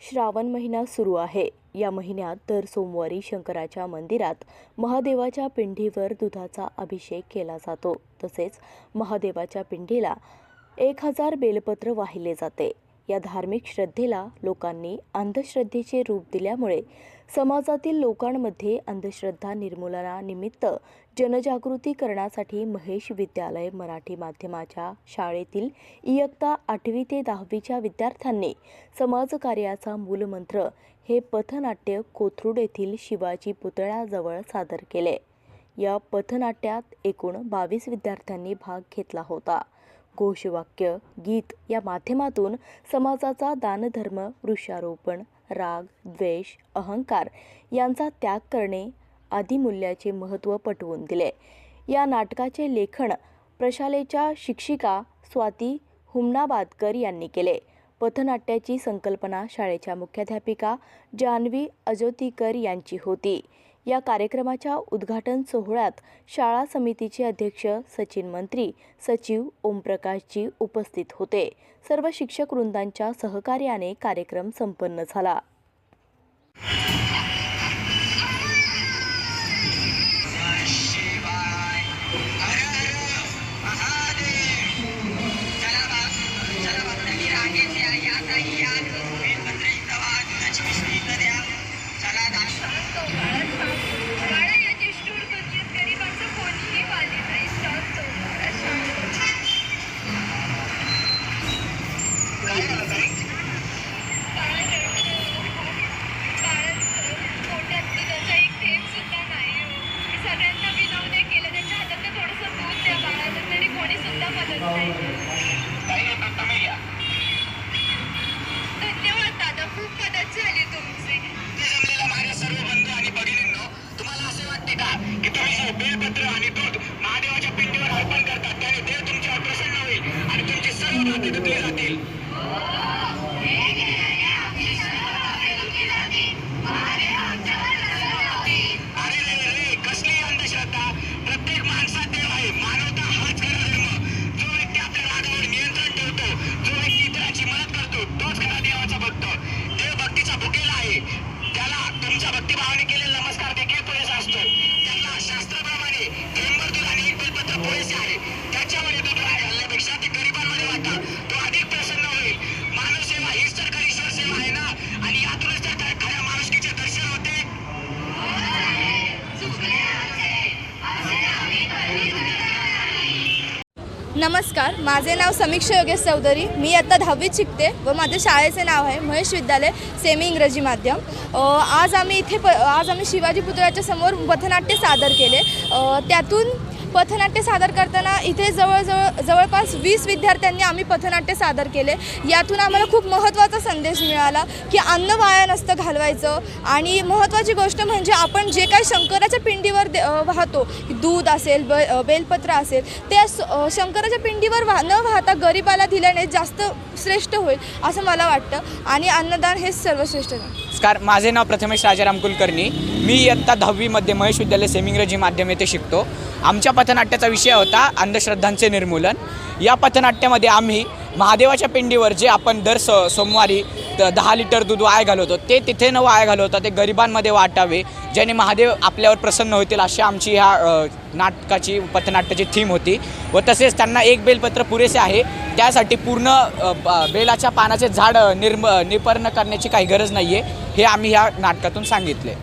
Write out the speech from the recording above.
श्रावण महिना सुरू आहे. या महिन्यात दर सोमवारी शंकराच्या मंदिरात महादेवाच्या पिंडीवर दुधाचा अभिषेक केला जातो. तसेच महादेवाच्या पिंडीला एक हजार बेलपत्र वाहिले जाते. या धार्मिक श्रद्धेला लोकांनी अंधश्रद्धेचे रूप दिल्यामुळे समाजातील लोकांमध्ये अंधश्रद्धा निर्मूलनानिमित्त जनजागृती करण्यासाठी महेश विद्यालय मराठी माध्यमाच्या शाळेतील इयत्ता आठवी ते दहावीच्या विद्यार्थ्यांनी समाजकार्याचा मूलमंत्र हे पथनाट्य कोथरूड येथील शिवाजी पुतळ्याजवळ सादर केले. या पथनाट्यात एकूण बावीस विद्यार्थ्यांनी भाग घेतला होता. घोषवाक्य गीत या माध्यमातून समाजाचा दानधर्म वृक्षारोपण राग द्वेष अहंकार यांचा त्याग करणे आदी मूल्याचे महत्त्व पटवून दिले. या नाटकाचे लेखन प्रशालेच्या शिक्षिका स्वाती हुमनाबादकर यांनी केले. पथनाट्याची संकल्पना शाळेच्या मुख्याध्यापिका जान्हवी अजोतीकर यांची होती. या कार्यक्रमाच्या उद्घाटन सोहळ्यात शाळा समितीचे अध्यक्ष सचिन मंत्री सचिव ओमप्रकाशजी उपस्थित होते. सर्व शिक्षक वृंदांच्या सहकार्याने कार्यक्रम संपन्न झाला. का बेलपत्र आणि दूध महादेवाच्या पिंडीवर अर्पण करतात त्याने देव तुमच्यावर प्रसन्न होईल आणि सर्व जातील. अरे रे रे कसली अंधश्रद्धा. प्रत्येक माणसात देव आहे. मानवता हाच खरा धर्म. जो व्यक्ती आपल्या रागावर नियंत्रण ठेवतो जो व्यक्ती इतरांची मदत करतो तोच खरा देवाचा भक्त. देव भक्तीचा भुकेला आहे. त्याला तुमच्या भक्ती केलेला नमस्कार देखील पुरेसा असतो त्यांना शास्त्राप्रमाणे थेंबर दूध आणि एक बेलपत्र पुरेसे आहे त्याच्यामध्ये दूध आहे घालण्यापेक्षा ते गरिबांमध्ये वाटा तो अधिक प्रसन्न होईल मानव सेवा हीच तर खरी ईश्वर सेवा आहे ना आणि यातूनच तर खऱ्या- खऱ्या माणुसकीचे दर्शन होते नमस्कार माझे नाव समीक्षा योगेश चौधरी. मी आता दहावीत शिकते व माझ्या शाळेचे नाव आहे महेश विद्यालय सेमी इंग्रजी माध्यम. आज आम्ही इथे प आज आम्ही शिवाजी पुतळ्याच्या समोर पथनाट्य सादर केले. त्यातून पथनाट्य सादर करताना इथे जवळजवळ जवळपास वीस विद्यार्थ्यांनी आम्ही पथनाट्य सादर केले. यातून आम्हाला खूप महत्त्वाचा संदेश मिळाला की अन्न वाया नसतं घालवायचं. आणि महत्त्वाची गोष्ट म्हणजे आपण जे काही शंकराच्या पिंडीवर दे- वाहतो दूध असेल ब बेलपत्र असेल ते शंकराच्या पिंडीवर वाह न वाहता गरिबाला दिल्याने जास्त श्रेष्ठ होईल असं मला वाटतं. आणि अन्नदान हेच सर्वश्रेष्ठ नमस्कार माझे नाव प्रथमेश राजाराम कुलकर्णी. मी इयत्ता दहावीमध्ये महेश विद्यालय सेमिंग्रजी माध्यम येथे शिकतो. आमच्या पथनाट्याचा विषय होता अंधश्रद्धांचे निर्मूलन. या पथनाट्यामध्ये आम्ही महादेवाच्या पिंडीवर जे आपण दर स सोमवारी दहा लिटर दूध वाया घालवतो ते तिथे न वाया घालवता ते गरिबांमध्ये वाटावे ज्याने महादेव आपल्यावर प्रसन्न होतील अशी आमची ह्या नाटकाची पथनाट्याची थीम होती. व तसेच त्यांना एक बेलपत्र पुरेसे आहे त्यासाठी पूर्ण बेलाच्या पानाचे झाड निर्म निपर्ण करण्याची काही गरज नाही आहे हे आम्ही ह्या नाटकातून सांगितले.